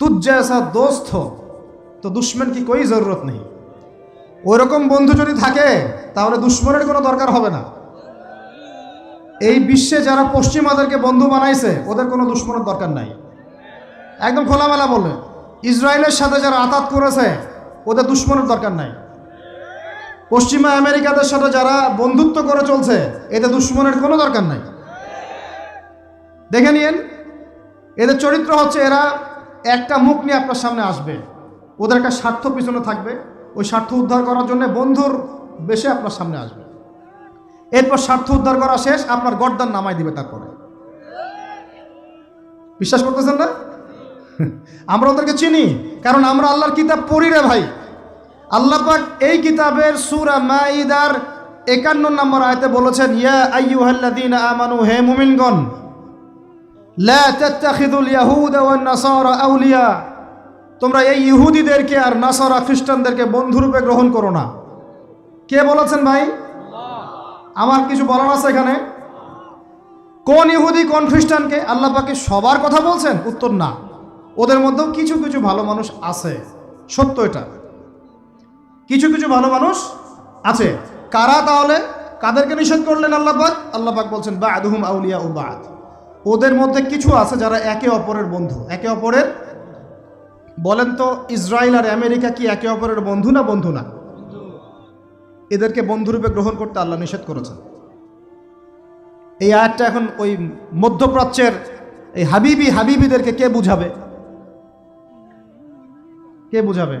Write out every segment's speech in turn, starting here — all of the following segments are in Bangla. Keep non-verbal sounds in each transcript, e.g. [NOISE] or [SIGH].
তুজ জায়সা দোস্ত, তো দুশ্মন কি কই জরুরত নেই? ওরকম বন্ধু যদি থাকে, তাহলে দুশ্মনের কোনো দরকার হবে না। এই বিশ্বে যারা পশ্চিমাদেরকে বন্ধু বানাইছে, ওদের কোনো দুশ্মনের দরকার নাই। একদম খোলামেলা বলে ইসরায়েলের সাথে যারা আতাত করেছে, ওদের দুশ্মনের দরকার নাই। পশ্চিমা আমেরিকাদের সাথে যারা বন্ধুত্ব করে চলছে এতে দুশ্মনের কোনো দরকার নাই। দেখে নিন এদের চরিত্র হচ্ছে এরা একটা মুখ নিয়ে আপনার সামনে আসবে। ওদের একটা স্বার্থ পিছনে থাকবে। ওই স্বার্থ উদ্ধার করার জন্য বন্ধুর বেশে আপনার সামনে আসবে। এরপর স্বার্থ উদ্ধার করা শেষ, আপনার গর্দান নামাই দিবে তারপরে। বিশ্বাস করতেছেন না? [LAUGHS] আমরা ওদেরকে চিনি, কারণ আমরা আল্লাহর কিতাব পড়ি রে ভাই। আল্লাহ পাক এই কিতাবের সূরা মাইদার একান্ন নম্বর আয়তে বলেছেন, ইয়া আইয়ুহাল্লাযীনা আমানু, হে মুমিনগণ আউলিয়া। তোমরা এই ইহুদিদেরকে আর নাসারা খ্রিস্টানদেরকে বন্ধুরূপে গ্রহণ করো না। কে বলেছেন ভাই? আমার কিছু বলার আছে এখানে? কোন ইহুদি কোন খ্রিস্টানকে আল্লাহ পাকে সবার কথা বলছেন? উত্তর না। ওদের মধ্যেও কিছু কিছু ভালো মানুষ আছে। সত্য এটা। কিছু কিছু ভালো মানুষ আছে। কারা তাহলে? কাদেরকে নিষেধ করলেন আল্লাহ পাক? আল্লাহ পাক বলছেন বা আদহুম আউলিয়া ও বাদ। ওদের মধ্যে কিছু আছে যারা একে অপরের বন্ধু। একে অপরের? বলেন তো, ইসরায়েল আর আমেরিকা কি একে অপরের বন্ধু না বন্ধু না? এদেরকে বন্ধুরূপে গ্রহণ করতে আল্লাহ নিষেধ করেছেন। এই আয়াতটা এখন ওই মধ্যপ্রাচ্যের এই হাবিবি, হাবিবিদেরকে কে বুঝাবে? কে বুঝাবে?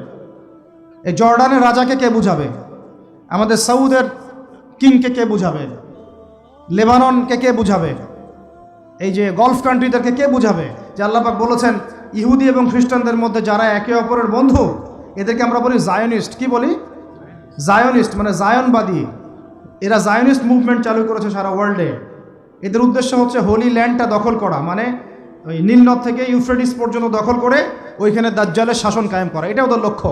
এই জর্ডানের রাজাকে কে বুঝাবে? আমাদের সৌদের কিংকে কে বুঝাবে? লেবাননকে কে বুঝাবে? এই যে গলফ কান্ট্রিদেরকে কে বুঝাবে? যে আল্লাপাক বলেছেন, ইহুদি এবং খ্রিস্টানদের মধ্যে যারা একে অপরের বন্ধু, এদেরকে আমরা বলি জায়নিস্ট কি বলি? জায়নিস্ট মানে জায়নবাদী এরা জায়নিস্ট মুভমেন্ট চালু করেছে সারা ওয়ার্ল্ডে এদের উদ্দেশ্য হচ্ছে হোলি ল্যান্ডটা দখল করা মানে ওই নীলনদ থেকে ইউফ্রেডিস পর্যন্ত দখল করে ওইখানে দাজ্জালের শাসন কায়েম করা। এটা ওদের লক্ষ্য।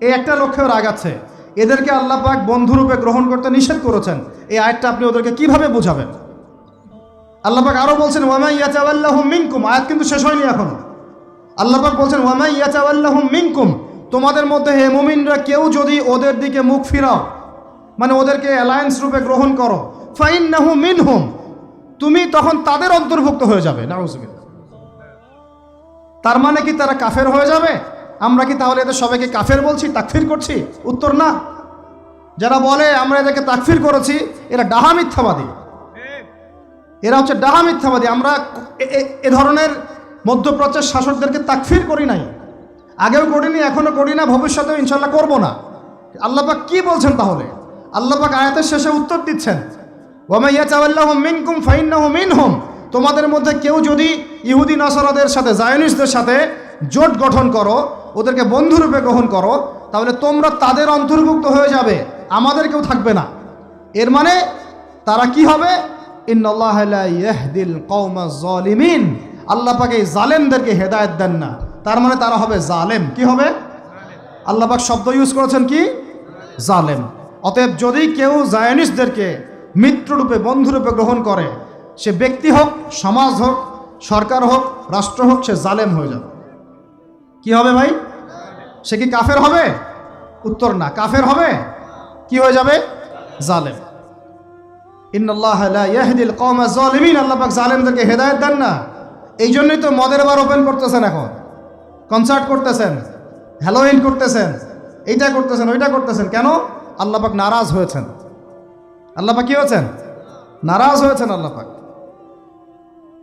এই একটা লক্ষ্যে ওরা আগাচ্ছে। এদেরকে আল্লাহ পাক বন্ধুরূপে গ্রহণ করতে নিষেধ করেছেন। এই আয়াতটা আপনি ওদেরকে কীভাবে বোঝাবেন? আল্লাহ পাক আরও বলছেন, ওয়ামাই ইয়াচাওয়াল্লাহ মিনকুম আয়াত কিন্তু শেষ হয়নি এখনও। আল্লাহ পাক বলছেন, ওয়ামাই ইয়াচাওয়াল্লাহ মিনকুম তোমাদের মধ্যে হে মুমিনরা কেউ যদি ওদের দিকে মুখ ফিরাও মানে ওদেরকে অ্যালায়েন্স রূপে গ্রহণ করো ফাইন নাহু মিনহুম, তুমি তখন তাদের অন্তর্ভুক্ত হয়ে যাবে। নাউজুবিল্লাহ। তার মানে কি তারা কাফের হয়ে যাবে? আমরা কি তাহলে এদের সবাইকে কাফের বলছি, তাকফির করছি? উত্তর না। যারা বলে, আমরা এদেরকে তাকফির করেছি এরা ডাহা মিথ্যাবাদী। এরা হচ্ছে ডাহা মিথ্যাবাদী। আমরা এ- ধরনের মধ্যপ্রাচ্যের শাসকদেরকে তাকফির করি নাই। আগেও করিনি এখনও করি না, ভবিষ্যতেও ইনশাল্লাহ করব না। আল্লাপাক কি বলছেন তাহলে? আল্লাপাক আয়াতের শেষে উত্তর দিচ্ছেন মিনকুম ফাইন্নাহু মিনহুম। তোমাদের মধ্যে কেউ যদি ইহুদি নাসরাদের সাথে জায়নিস্টদের সাথে জোট গঠন করো, ওদেরকে বন্ধুরূপে গ্রহণ করো, তাহলে তোমরা তাদের অন্তর্ভুক্ত হয়ে যাবে, আমাদের কেউ থাকবে না। এর মানে তারা কি হবে? ইন্নাল্লাহ লা ইয়াহদিল কওমা যালিমিন। আল্লাহ পাক এই জালেমদেরকে হেদায়েত দেন না। তার মানে তারা হবে জালেম। কি হবে? আল্লাহ পাক শব্দ ইউজ করেছেন কি? জালেম। অতএব যদি কেউ জায়নিস্টদেরকে মিত্ররূপে বন্ধুরূপে গ্রহণ করে, সে ব্যক্তি হোক, সমাজ হোক, সরকার হোক, রাষ্ট্র হোক, সে জালেম হয়ে যাবে। কি হবে ভাই? সে কি কাফের হবে? উত্তর না। কাফের হবে? কি হয়ে যাবে? জালেম। ইন্নাল্লাহ লা ইয়াহদিল কওমা যালিমিন আল্লাহ পাক জালেমদেরকে হেদায়েত দেন না। এই জন্যই তো মদের বার ওপেন করতেছেন এখন। কনসার্ট করতেছেন হ্যালোইন করতেছেন, এইটা করতেছেন, ওইটা করতেছেন। কেন? আল্লাহ পাক নারাজ হয়েছেন। আল্লাহ পাক কি হয়েছেন? নারাজ হয়েছেন আল্লাহ পাক।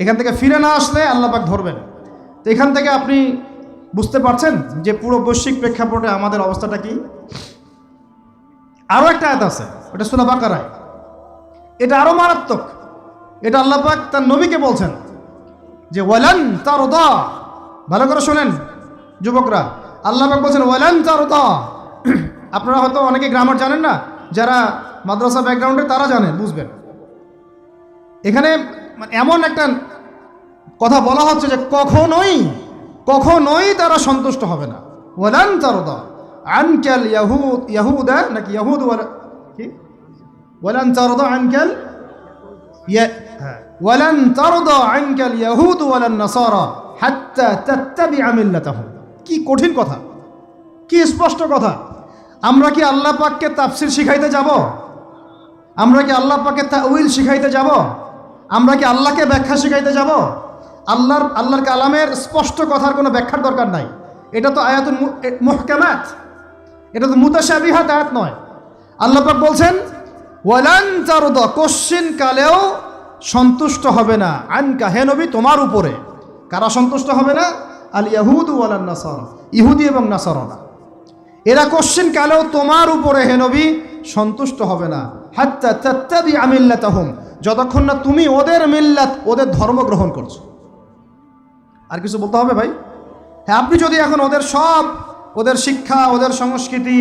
এখান থেকে ফিরে না আসলে আল্লাহ পাক ধরবেন। তো এখান থেকে আপনি বুঝতে পারছেন যে পুরো বৈশ্বিক প্রেক্ষাপটে আমাদের অবস্থাটা কি? আরও একটা আয়াত আছে, ওটা শোনা বাকারায়। এটা আরও মারাত্মক। এটা আল্লাহ পাক তার নবীকে বলছেন যে, ওয়ালান তার ভালো করে শোনেন, যুবকরা। আল্লাহ পাক বলছেন, ওয়ালান তার আপনারা হয়তো অনেকে গ্রামার জানেন না, যারা মাদ্রাসা ব্যাকগ্রাউন্ডে তারা জানেন বুঝবেন। এখানে মানে এমন একটা কথা বলা হচ্ছে যে, কখনোই কখনোই তারা সন্তুষ্ট হবে না। ওয়ালান তার আনকাল ইয়াহুদ, ইয়াহুদা, নাকি ইয়াহুদ ولن ترضى عنك ال... ي... ولن ترضى عنك ইয়াহুদ ولا النصارى حتى تتبع ملتهم. কি কঠিন কথা। কি স্পষ্ট কথা। আমরা কি আল্লাহ পাককে তাফসির শিখাইতে যাব? আমরা কি আল্লাহ পাককে তাউইল শিখাইতে যাব? আমরা কি আল্লাহকে ব্যাখ্যা শিখাইতে যাব? আল্লাহর আল্লাহর কালামের স্পষ্ট কথার কোনো ব্যাখ্যার দরকার নাই। এটা তো আয়াতুল মুহকামাত। এটা তো মুতাশাবিহাত আয়াত নয়। আল্লাহ পাক বলছেন ওয়ালান তারদা, কোশ্চিন কালেও সন্তুষ্ট হবে না। আনকা, হে নবী, তোমার উপরে। কারা সন্তুষ্ট হবে না? আল ইয়াহুদ ওয়ালান নাসারা, ইহুদি এবং নাসারনা এরা কোশ্চিন কালেও তোমার উপরে, হে নবী, সন্তুষ্ট হবে না। হাত্তা তাত্তাবি আমিল্লাতাহুম, যতক্ষণ না তুমি ওদের মিল্লাত, ওদের ধর্ম গ্রহণ করছ। আর কিছু বলতে হবে ভাই? হ্যাঁ আপনি যদি এখন ওদের সব, ওদের শিক্ষা, ওদের সংস্কৃতি,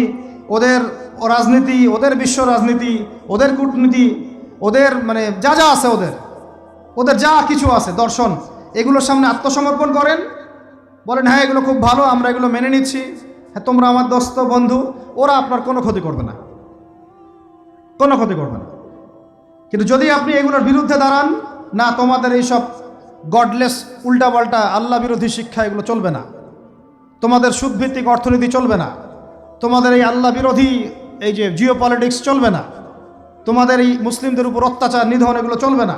ওদের রাজনীতি, ওদের বিশ্ব রাজনীতি, ওদের কূটনীতি, ওদের মানে যা যা আছে ওদের ওদের যা কিছু আছে, দর্শন, এগুলোর সামনে আত্মসমর্পণ করেন। বলেন হ্যাঁ এগুলো খুব ভালো, আমরা এগুলো মেনে নিচ্ছি। হ্যাঁ তোমরা আমার দোস্ত, বন্ধু, ওরা আপনার কোনো ক্ষতি করবে না। কোনো ক্ষতি করবে না। কিন্তু যদি আপনি এগুলোর বিরুদ্ধে দাঁড়ান, না, তোমাদের এইসব গডলেস উল্টাপাল্টা, আল্লাহ বিরোধী শিক্ষা এগুলো চলবে না। তোমাদের সুদভিত্তিক অর্থনীতি চলবে না। তোমাদের এই আল্লাহ বিরোধী এই যে জিও পলিটিক্স চলবে না, তোমাদের এই মুসলিমদের উপর অত্যাচার, নিধন এগুলো চলবে না,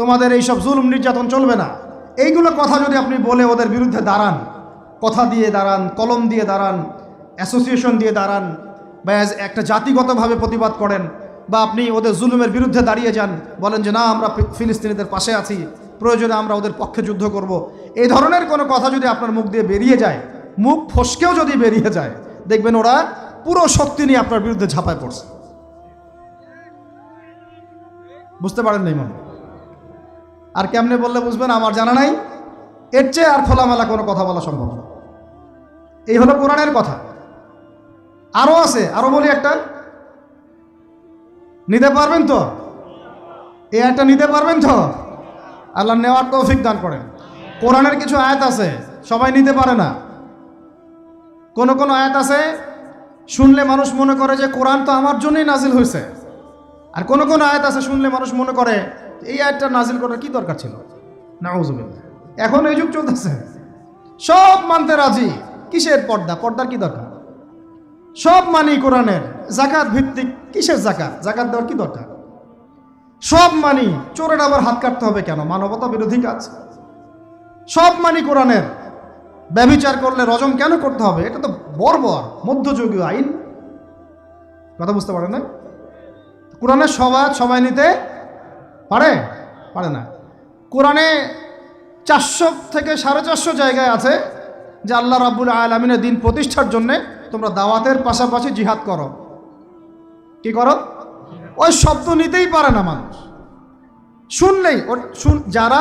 তোমাদের এই সব জুলুম, নির্যাতন চলবে না এইগুলো কথা যদি আপনি বলে ওদের বিরুদ্ধে দাঁড়ান, কথা দিয়ে দাঁড়ান, কলম দিয়ে দাঁড়ান অ্যাসোসিয়েশন দিয়ে দাঁড়ান বা একটা জাতিগতভাবে প্রতিবাদ করেন বা আপনি ওদের জুলুমের বিরুদ্ধে দাঁড়িয়ে যান, বলেন যে, না, আমরা ফিলিস্তিনিদের পাশে আছি, প্রয়োজনে আমরা ওদের পক্ষে যুদ্ধ করব। এই ধরনের কোনো কথা যদি আপনার মুখ দিয়ে বেরিয়ে যায়, মুখ ফসকেও যদি বেরিয়ে যায়, দেখবেন ওরা পুরো শক্তি নিয়ে আপনার বিরুদ্ধে ঝাঁপায় পড়ছে। বুঝতে পারেন নাই মনে আর কেমনে বললে বুঝবেন, আমার জানা নাই। এর চেয়ে আর খোলামেলা কোনো কথা বলা সম্ভব না। এই হলো কোরআনের কথা। আরও আছে আরও বলি একটা। নিতে পারবেন তো? এই একটা নিতে পারবেন তো? আল্লাহ নেওয়ার তৌফিক দান করেন। কোরআনের কিছু আয়াত আছে, সবাই নিতে পারে না। কোন কোন আয়াত আছে শুনলে মানুষ মনে করে যে কোরআন তো আমার জন্যই নাজিল হয়েছে। আর কোন কোন আয়াত আছে শুনলে মানুষ মনে করে এই আয়াতটা নাজিল করার কি দরকার ছিল? না এখন এই যুগ চলতেছে। সব মানতে রাজি। কিসের পর্দা? পর্দার কি দরকার? সব মানি কোরআনের। জাকাত ভিত্তিক কিসের জাকাত? জাকাত দেওয়ার কি দরকার? সব মানি। চোরের আবার হাত কাটতে হবে কেন? মানবতা বিরোধী কাজ। সব মানি কোরআনের। ব্যবিচার করলে রজম কেন করতে হবে? এটা তো বর্বর, মধ্যযুগীয় আইন। কথা বুঝতে পারে না? কোরআনের সবাই সবাই নিতে পারে? পারে না। কোরআনে চারশো থেকে সাড়ে চারশো জায়গায় আছে যে আল্লাহ রাব্বুল আলমিনের দিন প্রতিষ্ঠার জন্যে তোমরা দাওয়াতের পাশাপাশি জিহাদ করো। কি করো? ওই শব্দ নিতেই পারে না মানুষ। শুনলেই যারা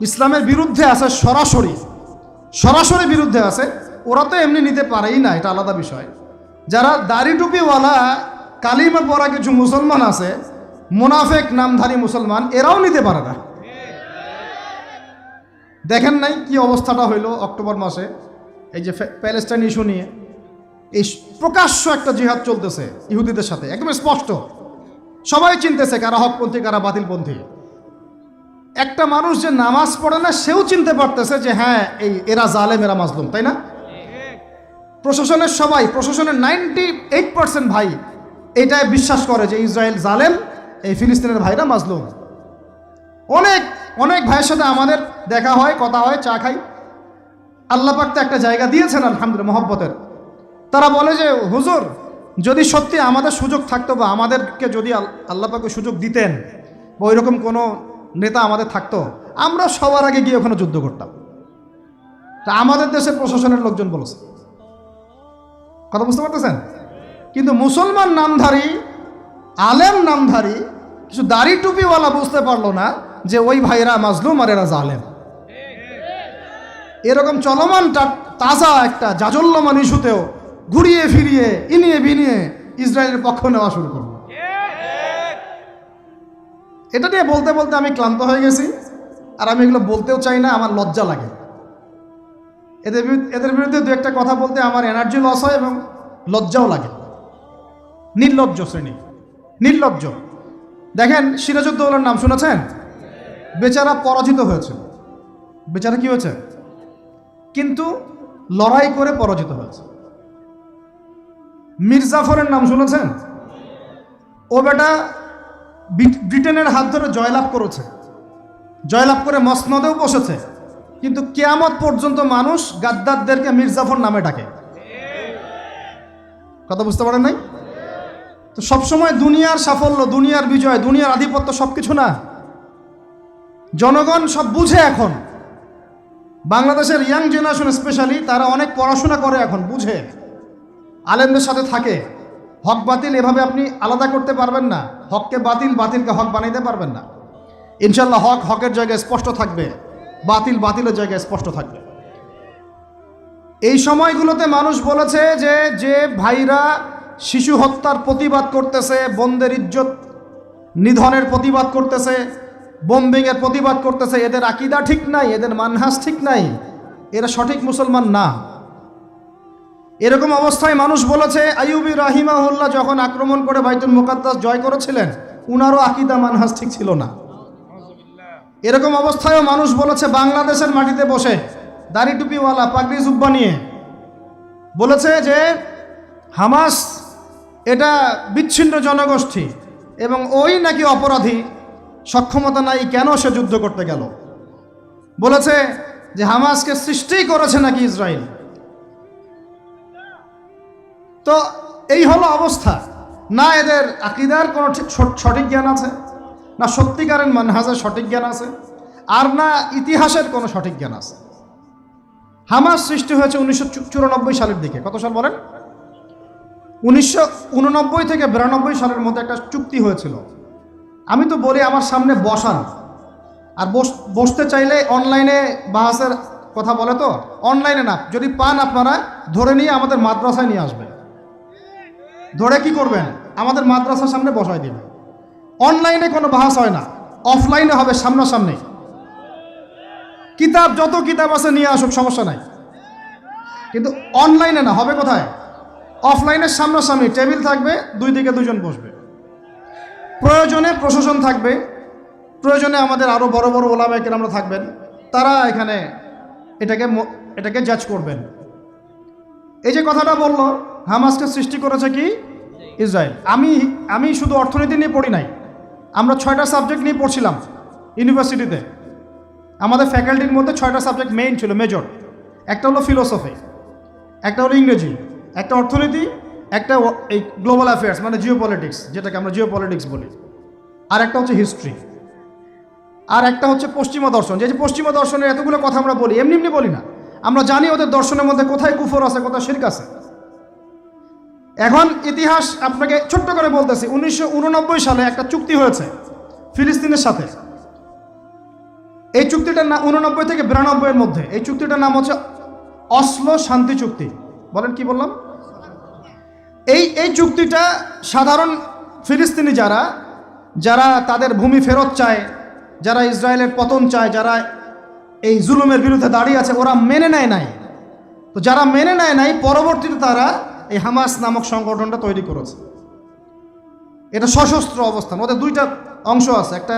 ইসলামের বিরুদ্ধে আছে সরাসরি সরাসরি বিরুদ্ধে আছে, ওরা তো এমনি নিতে পারেই না, এটা আলাদা বিষয়। যারা দাড়ি টুপিওয়ালা, কালিমা পড়া কিছু মুসলমান আছে, মোনাফেক নামধারী মুসলমান, এরাও নিতে পারে না। দেখেন নাই কি অবস্থাটা হইল অক্টোবর মাসে? এই যে প্যালেস্টাইন ইস্যু নিয়ে। এই প্রকাশ্য একটা জিহাদ চলতেছে ইহুদিদের সাথে, একদম স্পষ্ট। সবাই চিনতেছে কারা হকপন্থী, কারা বাতিলপন্থী। একটা মানুষ যে নামাজ পড়ে না, সেও চিনতে পারতেছে যে হ্যাঁ এই এরা জালেম এরা মাজলুম, তাই না? প্রশাসনের সবাই, প্রশাসনের নাইনটি এইট পার্সেন্ট ভাই এটাই বিশ্বাস করে যে ইসরায়েল জালেম, এই ফিলিস্তিনের ভাইরা মাজলুম। অনেক অনেক ভাইয়ের সাথে আমাদের দেখা হয়, কথা হয়, চা খাই। আল্লাহ পাক তো একটা জায়গা দিয়েছেন, আলহামদুলিল্লাহ, মহব্বতের। তারা বলে যে, হুজুর, যদি সত্যি আমাদের সুযোগ থাকতো বা আমাদেরকে যদি আল- আল্লাহ পাকে সুযোগ দিতেন, বা ওইরকম কোনো নেতা আমাদের থাকতো, আমরা সবার আগে গিয়ে ওখানে যুদ্ধ করতাম। তা আমাদের দেশের প্রশাসনের লোকজন বলেছে। কথা বুঝতে পারতেছেন? কিন্তু মুসলমান নামধারী, আলেম নামধারী, কিছু দাড়ি টুপিওয়ালা বুঝতে পারল না যে ওই ভাইরা মাজলুম আর এরা জালেম। এরকম চলমান তাজা একটা জাজল্যমান ইস্যুতেও ঘুরিয়ে ফিরিয়ে, ইনিয়ে বিনিয়ে ইসরায়েলের পক্ষ নেওয়া শুরু করল। এটা নিয়ে বলতে বলতে আমি ক্লান্ত হয়ে গেছি। আর আমি এগুলো বলতেও চাই না, আমার লজ্জা লাগে। এদের এদের বিরুদ্ধে দু একটা কথা বলতে আমার এনার্জি লস হয় এবং লজ্জাও লাগে। নির্লজ্জ শ্রেণি। নির্লজ্জ। দেখেন সিরাজউদ্দৌলার নাম শুনেছেন? বেচারা পরাজিত হয়েছে। বেচারা কি হয়েছে? কিন্তু লড়াই করে পরাজিত হয়েছে। মির্জাফরের নাম শুনেছেন? ও বেটা ব্রিটেনের হাত ধরে জয়লাভ করেছে। জয়লাভ করে মসনদেও বসেছে। কিন্তু কেয়ামত পর্যন্ত মানুষ গাদ্দারদেরকে মির্জাফর নামে ডাকে। কথা বুঝতে পারেন নাই? তো সবসময় দুনিয়ার সাফল্য, দুনিয়ার বিজয়, দুনিয়ার আধিপত্য সব কিছু না। জনগণ সব বুঝে এখন। বাংলাদেশের ইয়াং জেনারেশন স্পেশালি তারা অনেক পড়াশোনা করে এখন, বুঝে। আলেমদের সাথে থাকে। হক বাতিল এভাবে আপনি আলাদা করতে পারবেন না। হককে বাতিল, বাতিলকে হক বানাইতে পারবেন না। ইনশাল্লাহ হক হকের জায়গায় স্পষ্ট থাকবে, বাতিল বাতিলের জায়গায় স্পষ্ট থাকবে। এই সময়গুলোতে মানুষ বলেছে যে যে ভাইরা শিশু হত্যার প্রতিবাদ করতেছে, বন্দের ইজ্জত নিধনের প্রতিবাদ করতেছে বোম্বিংয়ের প্রতিবাদ করতেছে, এদের আকিদা ঠিক নাই, এদের মানহাস ঠিক নাই, এরা সঠিক মুসলমান না। এরকম অবস্থায় মানুষ বলেছে, আইয়ুবি রাহিমাহুল্লাহ যখন আক্রমণ করে বাইতুল মুকাদ্দাস জয় করেছিলেন, উনারও আকিদা মানহাস ঠিক ছিল না। এরকম অবস্থায়ও মানুষ বলেছে, বাংলাদেশের মাটিতে বসে দাড়ি টুপিওয়ালা, পাগড়ি জুব্বা নিয়ে বলেছে যে, হামাস এটা বিচ্ছিন্ন জনগোষ্ঠী এবং ওই নাকি অপরাধী, সক্ষমতা নাই, কেন সে যুদ্ধ করতে গেল? বলেছে যে, হামাসকে সৃষ্টি করেছে নাকি ইসরায়েল তো এই হলো অবস্থা। না এদের আকিদার কোনো ঠিক সঠিক জ্ঞান আছে, না সত্যিকারের মানহাজের সঠিক জ্ঞান আছে, আর না ইতিহাসের কোনো সঠিক জ্ঞান আছে। হামাস সৃষ্টি হয়েছে উনিশশো চুরানব্বই সালের দিকে। কত সাল বলেন? উনিশশো উননব্বই থেকে বিরানব্বই সালের মধ্যে একটা চুক্তি হয়েছিল। আমি তো বলি আমার সামনে বসান। আর বস- বসতে চাইলে অনলাইনে বাহাসের কথা বলে তো? অনলাইনে না, যদি পান আপনারা, ধরে নিয়ে আমাদের মাদ্রাসায় নিয়ে আসবেন। ধরে কি করবেন? আমাদের মাদ্রাসার সামনে বসাই দিবেন অনলাইনে কোনো বাহাস হয় না। অফলাইনে হবে সামনাসামনি। কিতাব, যত কিতাব আছে নিয়ে আসুক, সমস্যা নাই। কিন্তু অনলাইনে না, হবে কোথায়? অফলাইনের সামনাসামনি টেবিল থাকবে, দুই দিকে দুজন বসবে। প্রয়োজনে প্রশাসন থাকবে। প্রয়োজনে আমাদের আরও বড় বড় ওলামাইকের আমরা থাকবেন। তারা এখানে এটাকে এটাকে জাজ করবেন। এই যে কথাটা বলল হামাসকে সৃষ্টি করেছে কি? ইসরায়েল। আমি আমি শুধু অর্থনীতি নিয়ে পড়ি নাই। আমরা ছয়টা সাবজেক্ট নিয়ে পড়ছিলাম ইউনিভার্সিটিতে। আমাদের ফ্যাকাল্টির মধ্যে ছয়টা সাবজেক্ট মেইন ছিল মেজর একটা হলো ফিলোসফি একটা হলো ইংরেজি, একটা অর্থনীতি, একটা এই গ্লোবাল অ্যাফেয়ার্স মানে জিও পলিটিক্স যেটাকে আমরা জিও পলিটিক্স বলি। আর একটা হচ্ছে হিস্ট্রি আর একটা হচ্ছে পশ্চিমা দর্শন। যে পশ্চিমা দর্শনের এতগুলো কথা আমরা বলি, এমনি এমনি বলি না। আমরা জানি ওদের দর্শনের মধ্যে কোথায় কুফর আছে, কোথায় শির্ক আছে। এখন ইতিহাস আপনাকে ছোট্ট করে বলতেছি, উনিশশো উননব্বই সালে একটা চুক্তি হয়েছে ফিলিস্তিনের সাথে। এই চুক্তিটার নাম উননব্বই থেকে বিরানব্বই এর মধ্যে। এই চুক্তিটার নাম হচ্ছে অসলো শান্তি চুক্তি। বলেন কি বললাম? এই এই চুক্তিটা সাধারণ ফিলিস্তিনি যারা যারা তাদের ভূমি ফেরত চায়, যারা ইসরায়েলের পতন চায়, যারা এই জুলুমের বিরুদ্ধে দাঁড়িয়ে আছে, ওরা মেনে নেয় নাই। তো যারা মেনে নেয় নাই, পরবর্তীতে তারা এই হামাস নামক সংগঠনটা তৈরি করেছে। এটা সশস্ত্র অবস্থান। ওদের দুইটা অংশ আছে, একটা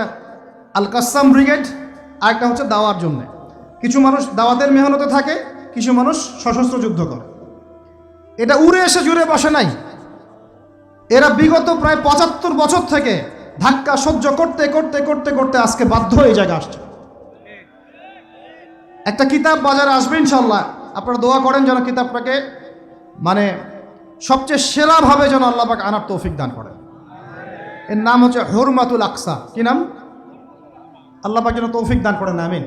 আল কাসাম ব্রিগেড, আর একটা হচ্ছে দাওয়ার জন্য। কিছু মানুষ দাওয়াতের মেহনতে থাকে, কিছু মানুষ সশস্ত্র যুদ্ধ করে। এটা উড়ে এসে জুড়ে বসে নাই। এরা বিগত প্রায় পঁচাত্তর বছর থেকে ধাক্কা সহ্য করতে করতে করতে করতে আজকে বাধ্য এই জায়গায় আসছে। একটা কিতাব বাজারে আসবে ইনশাল্লাহ আপনারা দোয়া করেন যেন কিতাবটাকে মানে সবচেয়ে সেরাভাবে যেন আল্লাহ পাক আনার তৌফিক দান করেন এর নাম হচ্ছে হরমাতুল আকসা। কি নাম? আল্লাহ পাক যেন তৌফিক দান করেন, আমিন।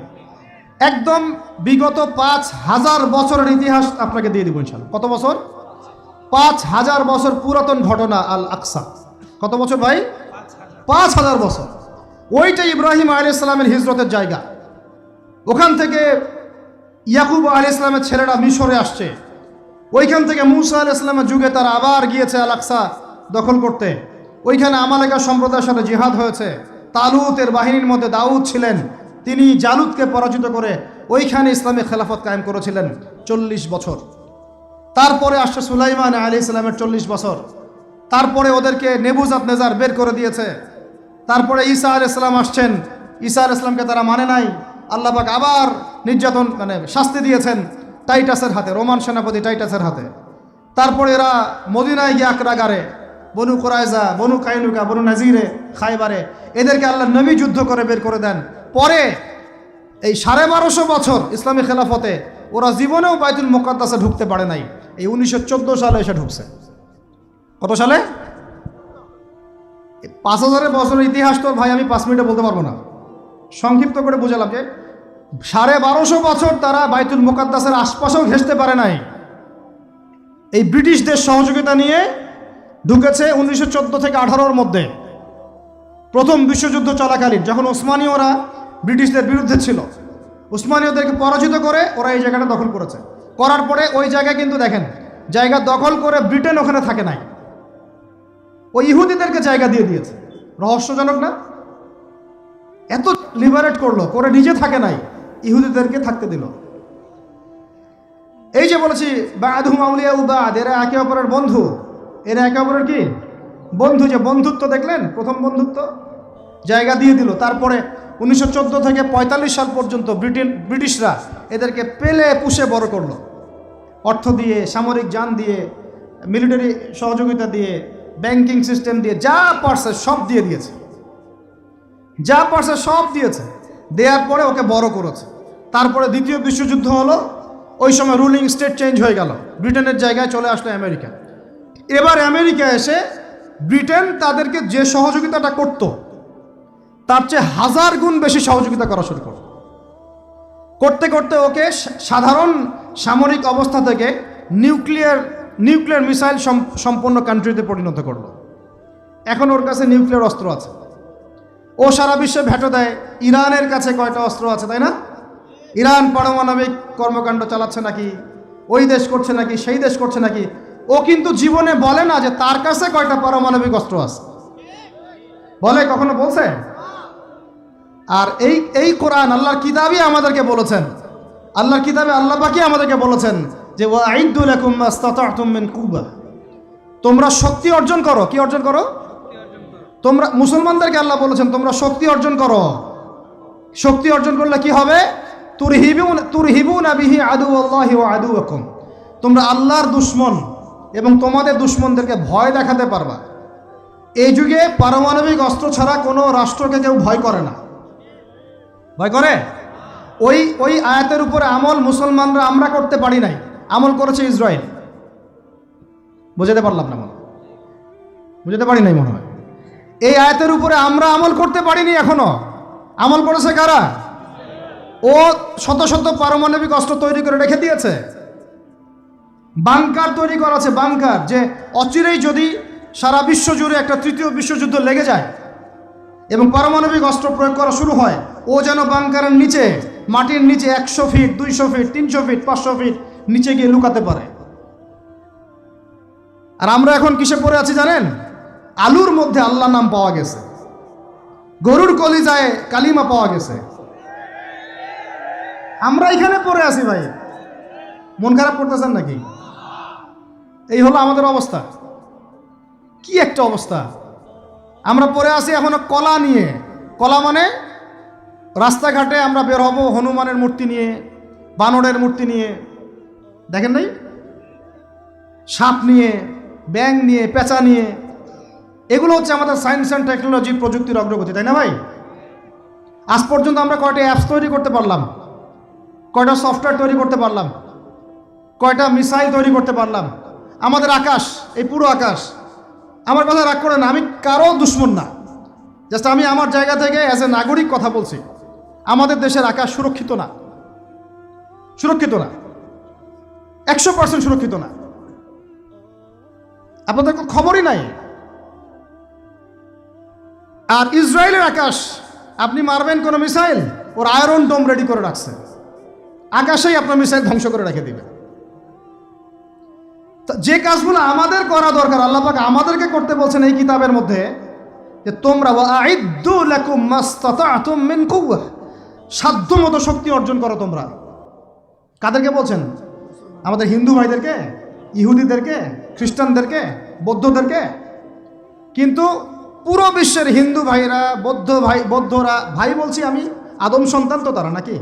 একদম বিগত পাঁচ হাজার বছরের ইতিহাস আপনাকে দিয়ে দিব ইনশাল্লাহ কত বছর? পাঁচ হাজার বছর পুরাতন ঘটনা আল আকসা। কত বছর ভাই? পাঁচ হাজার বছর। ওইটা ইব্রাহিম আলী ইসলামের হিজরতের জায়গা। ওখান থেকে ইয়াকুব আলী ইসলামের ছেলেরা মিশরে আসছে। ওইখান থেকে মুসা আল ইসলামের যুগে তারা আবার গিয়েছে আল আকসা দখল করতে। ওইখানে আমালেকা সম্প্রদায়ের সাথে জিহাদ হয়েছে। তালুতের বাহিনীর মধ্যে দাউদ ছিলেন। তিনি জালুদকে পরাজিত করে ওইখানে ইসলামী খেলাফত কায়েম করেছিলেন চল্লিশ বছর। তারপরে আসছে সুলাইমান আলী ইসলামের চল্লিশ বছর। তারপরে ওদেরকে নেবুজাত নেজার বের করে দিয়েছে। তারপরে ঈসা আল ইসলাম আসছেন। ঈসা আল ইসলামকে তারা মানে নাই। আল্লাহ পাক আবার নির্যাতন মানে শাস্তি দিয়েছেন। টাইটাসের হাতে, রোমান সেনাপতি টাইটাসের হাতে। তারপরে এরা মদিনায় গিয়ে আক্রাগারে বনু কোরাইজা বনু কাইনুকা, বনু নাজিরে, খাইবারে, এদেরকে আল্লাহ নবী যুদ্ধ করে বের করে দেন। পরে এই সাড়ে বারোশো বছর ইসলামী খেলাফতে ওরা জীবনেও বাইতুল মোকাদ্দাসে ঢুকতে পারে নাই। এই উনিশশো চোদ্দ সালে এসে ঢুকছে। কত সালে? পাঁচ হাজারের বছরের ইতিহাস তো ভাই আমি পাঁচ মিনিটে বলতে পারব না। সংক্ষিপ্ত করে বুঝালাম যে সাড়ে বারোশো বছর তারা বাইতুল মোকাদ্দাসের আশপাশেও ঘেসতে পারে নাই। এই ব্রিটিশদের সহযোগিতা নিয়ে ঢুকেছে উনিশশো চোদ্দ থেকে আঠারোর মধ্যে। প্রথম বিশ্বযুদ্ধ চলাকালীন যখন ওসমানীয়রা ব্রিটিশদের বিরুদ্ধে ছিল। উসমানীয়দেরকে পরাজিত করে ওরা এই জায়গাটা দখল করেছে। করার পরে ওই জায়গায় কিন্তু দেখেন, জায়গা দখল করে ব্রিটেন ওখানে থাকে নাই। ওই ইহুদিদেরকে জায়গা দিয়ে দিয়েছে। রহস্যজনক না? এত লিবারেট করল, করে নিজে থাকে নাই। ইহুদিদেরকে থাকতে দিল। এই যে বলেছি বাদহু মাউলিয়া উবাদ এরা একে অপরের বন্ধু। এরা একে অপরের কি? বন্ধু, যে বন্ধুত্ব দেখলেন, প্রথম বন্ধুত্ব জায়গা দিয়ে দিল। তারপরে উনিশশো চোদ্দ থেকে পঁয়তাল্লিশ সাল পর্যন্ত ব্রিটেন ব্রিটিশরা এদেরকে পেলে পুষে বড় করল। অর্থ দিয়ে, সামরিক যান দিয়ে, মিলিটারি সহযোগিতা দিয়ে, ব্যাংকিং সিস্টেম দিয়ে, যা পারছে সব দিয়ে দিয়েছে। যা পারছে সব দিয়েছে। দেওয়ার পরে ওকে বড় করেছে। তারপরে দ্বিতীয় বিশ্বযুদ্ধ হলো, ওই সময় রুলিং স্টেট চেঞ্জ হয়ে গেল। ব্রিটেনের জায়গায় চলে আসলো আমেরিকা। এবার আমেরিকা এসে ব্রিটেন তাদেরকে যে সহযোগিতাটা করত, তার চেয়ে হাজার গুণ বেশি সহযোগিতা করা শুরু করল। করতে করতে ওকে সাধারণ সামরিক অবস্থা থেকে নিউক্লিয়ার নিউক্লিয়ার মিসাইল সম- সম্পন্ন কান্ট্রিতে পরিণত করল। এখন ওর কাছে নিউক্লিয়ার অস্ত্র আছে। ও সারা বিশ্বে ভেটো দেয়। ইরানের কাছে কয়টা অস্ত্র আছে, তাই না? ইরান পারমাণবিক কর্মকাণ্ড চালাচ্ছে নাকি? ওই দেশ করছে নাকি? সেই দেশ করছে নাকি? ও কিন্তু জীবনে বলে না যে তার কাছে কয়টা পারমাণবিক অস্ত্র আছে। বলে, কখনো বলছে? আর এই এই কোরআন আল্লাহর কিতাবই আমাদেরকে বলেছেন। আল্লাহর কিতাবে আল্লাহ পাকি আমাদেরকে বলেছেন যে ওয়াইদুল মিন কুবা। তোমরা শক্তি অর্জন করো। কি অর্জন করো? তোমরা মুসলমানদেরকে আল্লাহ বলেছেন, তোমরা শক্তি অর্জন করো। শক্তি অর্জন করলে কি হবে? তুরহিবুন তুরহিবুন আবিহি আদু আল্লাহি আদু তোমরা আল্লাহর দুশ্মন এবং তোমাদের দুশ্মনদেরকে ভয় দেখাতে পারবা। এই যুগে পারমাণবিক অস্ত্র ছাড়া কোনো রাষ্ট্রকে কেউ ভয় করে না। ভয় করে? ওই ওই আয়াতের উপরে আমল মুসলমানরা আমরা করতে পারি নাই। আমল করেছে ইসরায়েল। বুঝাতে পারলাম না মনে। বুঝাতে পারি নাই মনে হয়। এই আয়াতের উপরে আমরা আমল করতে পারিনি এখনও। আমল করেছে কারা? ও শত শত পারমাণবিক অস্ত্র তৈরি করে রেখে দিয়েছে। বাংকার তৈরি করা আছে, বাংকার, যে অচিরেই যদি সারা বিশ্ব জুড়ে একটা তৃতীয় বিশ্বযুদ্ধ লেগে যায় এবং পারমাণবিক অস্ত্র প্রয়োগ করা শুরু হয়, ও যেন বাংকারের নিচে, মাটির নিচে একশো ফিট, দুইশো ফিট, তিনশো ফিট, পাঁচশো ফিট নিচে গিয়ে লুকাতে পারে। আর আমরা এখন কিসে পড়ে আছি জানেন? আলুর মধ্যে আল্লাহ নাম পাওয়া গেছে। গরুর কলিজায় কালিমা পাওয়া গেছে। আমরা এখানে পড়ে আছি ভাই। মন খারাপ করতেছেন নাকি? এই হলো আমাদের অবস্থা। কি একটা অবস্থা? আমরা পড়ে আছি এখনও কলা নিয়ে। কলা মানে রাস্তাঘাটে আমরা বের হব হনুমানের মূর্তি নিয়ে, বানরের মূর্তি নিয়ে। দেখেন নাই? সাপ নিয়ে ব্যাং নিয়ে, পেঁচা নিয়ে এগুলো হচ্ছে আমাদের সায়েন্স অ্যান্ড টেকনোলজি প্রযুক্তির অগ্রগতি, তাই না ভাই? আজ পর্যন্ত আমরা কয়টা অ্যাপস তৈরি করতে পারলাম? কয়টা সফটওয়্যার তৈরি করতে পারলাম? কয়টা মিসাইল তৈরি করতে পারলাম? আমাদের আকাশ, এই পুরো আকাশ। আমার কথা রাগ করে না, আমি কারও দুশ্মন না। জাস্ট আমি আমার জায়গা থেকে অ্যাজ এ নাগরিক কথা বলছি। আমাদের দেশের আকাশ সুরক্ষিত না। সুরক্ষিত না। একশো পার্সেন্ট সুরক্ষিত না। আপনাদের কোনো খবরই নাই। আর ইসরায়েলের আকাশ, আপনি মারবেন কোনো মিসাইল? ওর আয়রন ডোম রেডি করে রাখছে। আকাশেই আপনার মিসাইল ধ্বংস করে রেখে দিবে। যে কাজগুলো আমাদের করা দরকার, আল্লাহ পাক আমাদেরকে করতে বলছেন এই কিতাবের মধ্যে, যে তোমরা সাধ্য মতো শক্তি অর্জন করো তোমরা। কাদেরকে বলছেন? আমাদের হিন্দু ভাইদেরকে, ইহুদিদেরকে, খ্রিস্টানদেরকে, বৌদ্ধদেরকে। কিন্তু পুরো বিশ্বের হিন্দু ভাইরা, বৌদ্ধ ভাই, বৌদ্ধরা, ভাই বলছি আমি, আদম সন্তান তো তারা নাকি?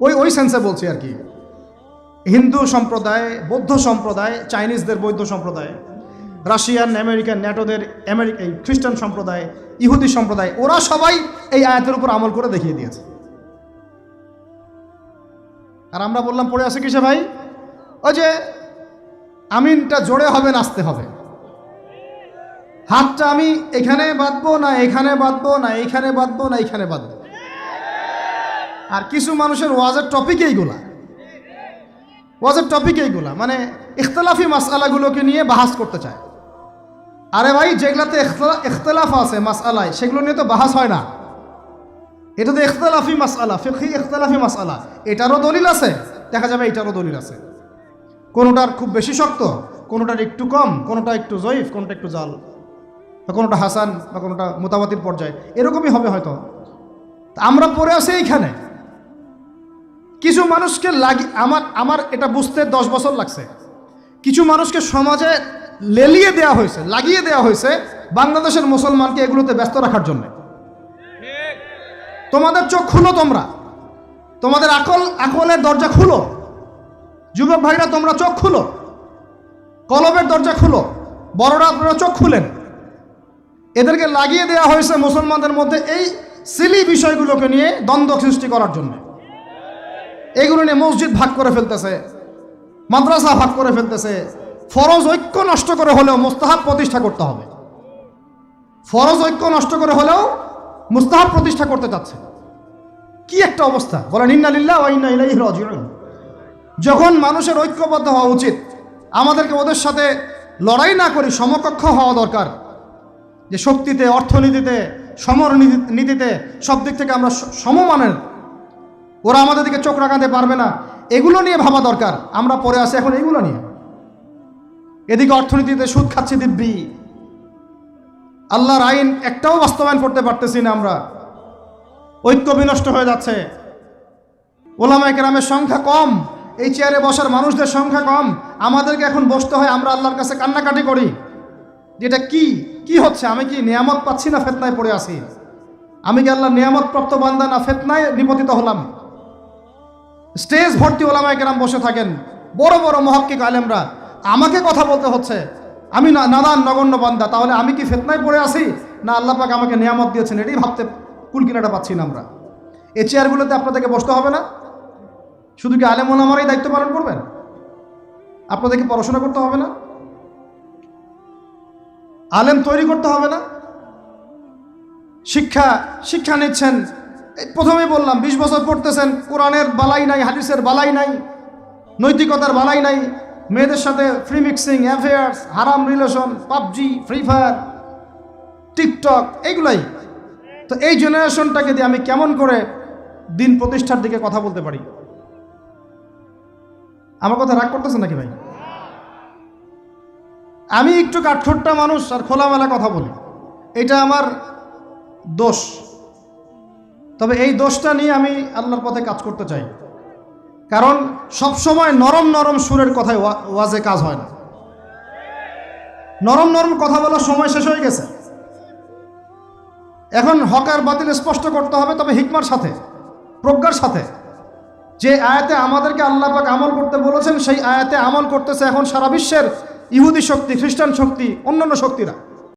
ওই ওই সেন্সে বলছি আর কি। হিন্দু সম্প্রদায়, বৌদ্ধ সম্প্রদায়, চাইনিজদের বৌদ্ধ সম্প্রদায়, রাশিয়ান, আমেরিকান, ন্যাটোদের আমেরিকা এই খ্রিস্টান সম্প্রদায়, ইহুদি সম্প্রদায়, ওরা সবাই এই আয়াতের উপর আমল করে দেখিয়ে দিয়েছে। আর আমরা বললাম, পড়ে আছে কিসে ভাই? ওই যে, আমিনটা জোরে হবে, নাচতে হবে। হাতটা আমি এখানে বাঁধবো, না এখানে বাঁধবো, না এইখানে বাঁধবো, না এইখানে বাঁধবো। আর কিছু মানুষের ওয়াজের টপিক এইগুলা। ওয়াজের টপিক এইগুলা মানে ইখতলাফি মাসালাগুলোকে নিয়ে বাহাস করতে চায়। আরে ভাই, যেগুলাতে ইখতলা- ইখতলাফ আছে মাসালায় সেগুলো নিয়ে তো বাহাস হয় না। এটা তো ইখতলাফি মাসালা ফিখি ইখতলাফি মাসালা এটারও দলিল আছে, দেখা যাবে এটারও দলিল আছে। কোনোটার খুব বেশি শক্ত, কোনোটার একটু কম, কোনোটা একটু জয়ীফ, কোনোটা একটু জাল। বা কোনোটা হাসান বা কোনোটা মোতাবাতির পর্যায়ে, এরকমই হবে হয়তো। আমরা পড়ে আছি এইখানে। কিছু মানুষকে লাগি, আমার আমার এটা বুঝতে দশ বছর লাগছে। কিছু মানুষকে সমাজে লেলিয়ে দেওয়া হয়েছে, লাগিয়ে দেওয়া হয়েছে বাংলাদেশের মুসলমানকে এগুলোতে ব্যস্ত রাখার জন্য। তোমাদের চোখ খুলো তোমরা। তোমাদের আকল, আকলের দরজা খুলো। যুবক ভাইরা, তোমরা চোখ খুলো। কলবের দরজা খুলো। বড়রা, আপনারা চোখ খুলেন। এদেরকে লাগিয়ে দেওয়া হয়েছে মুসলমানদের মধ্যে এই সিলি বিষয়গুলোকে নিয়ে দ্বন্দ্ব সৃষ্টি করার জন্য। এগুলো নিয়ে মসজিদ ভাগ করে ফেলতেছে, মাদ্রাসা ভাগ করে ফেলতেছে। ফরজ ঐক্য নষ্ট করে হলেও মুস্তাহাব প্রতিষ্ঠা করতে হবে। ফরজ ঐক্য নষ্ট করে হলেও মুস্তাহাব প্রতিষ্ঠা করতে চাচ্ছে কি একটা অবস্থা? বলেন ইন্নালিল্লাহ ইন্না ইলাইহি রাজিউন। যখন মানুষের ঐক্যবদ্ধ হওয়া উচিত, আমাদেরকে ওদের সাথে লড়াই না করি সমকক্ষ হওয়া দরকার। যে শক্তিতে, অর্থনীতিতে সমর নীতিতে সব দিক থেকে আমরা সমমানের। ওরা আমাদের দিকে চোখ রাখাতে পারবে না। এগুলো নিয়ে ভাবা দরকার। আমরা পরে আসি এখন এগুলো নিয়ে। এদিকে অর্থনীতিতে সুদ খাচ্ছি দিব্যি। আল্লাহর আইন একটাও বাস্তবায়ন করতে পারতেছি না আমরা। ঐক্য বিনষ্ট হয়ে যাচ্ছে। ওলামায় কেরামের সংখ্যা কম। এই চেয়ারে বসার মানুষদের সংখ্যা কম। আমাদেরকে এখন বসতে হয়, আমরা আল্লাহর কাছে কান্নাকাটি করি। যেটা কি কি হচ্ছে? আমি কি নিয়ামত পাচ্ছি না ফেতনায় পড়ে আছি? আমি কি আল্লাহ নিয়ামত প্রাপ্ত বান্দা না ফেতনায় নিপতিত হলাম? স্টেজ ভর্তি ওলামায় কেরাম বসে থাকেন। বড় বড় মহক্কিক আলেমরা, আমাকে কথা বলতে হচ্ছে। আমি না, নাদান, নগণ্য বান্দা, তাহলে আমি কি ফেতনায় পড়ে আছি? না আল্লাহ পাক আমাকে নিয়ামত দিয়েছেন, এটাই ভাবতে কুলকিনাটা পাচ্ছি না আমরা। এই চেয়ারগুলোতে আপনাদেরকে বসতে হবে না? শুধু কি আলেম ওলামারাই দায়িত্ব পালন করবেন? আপনাদেরকে পড়াশোনা করতে হবে না? আলেম তৈরি করতে হবে না। শিক্ষা শিক্ষা নিচ্ছেন। এই প্রথমেই বললাম, বিশ বছর পড়তেছেন, কোরআনের বালাই নাই, হাদিসের বালাই নাই, নৈতিকতার বালাই নাই, মেয়েদের সাথে ফ্রি মিক্সিং অ্যাফেয়ার্স হারাম relation PUBG free fire TikTok এইগুলাই তো এই জেনারেশনটাকে দিয়ে আমি কেমন করে দিন প্রতিষ্ঠার দিকে কথা বলতে পারি? আমার কথা রাগ করতেছেন নাকি ভাই? আমি একটু কাঠখোট্টা মানুষ আর খোলামেলা কথা বলি। এটা আমার দোষ। তবে এই দোষটা নিয়ে আমি আল্লাহর পথে কাজ করতে চাই। কারণ সব সময় নরম নরম সুরের কথায় ওয়া- ওয়াজে কাজ হয় না। নরম নরম কথা বলার সময় শেষ হয়ে গেছে। এখন হকার বাতিল স্পষ্ট করতে হবে, তবে হিকমার সাথে, প্রজ্ঞার সাথে। যে আয়াতে আমাদেরকে আল্লাহ পাক আমল করতে বলেছেন, সেই আয়াতে আমল করতেছে এখন সারা বিশ্বের ইহুদি শক্তি খ্রিস্টান শক্তি অন্যান্য শক্তিরা।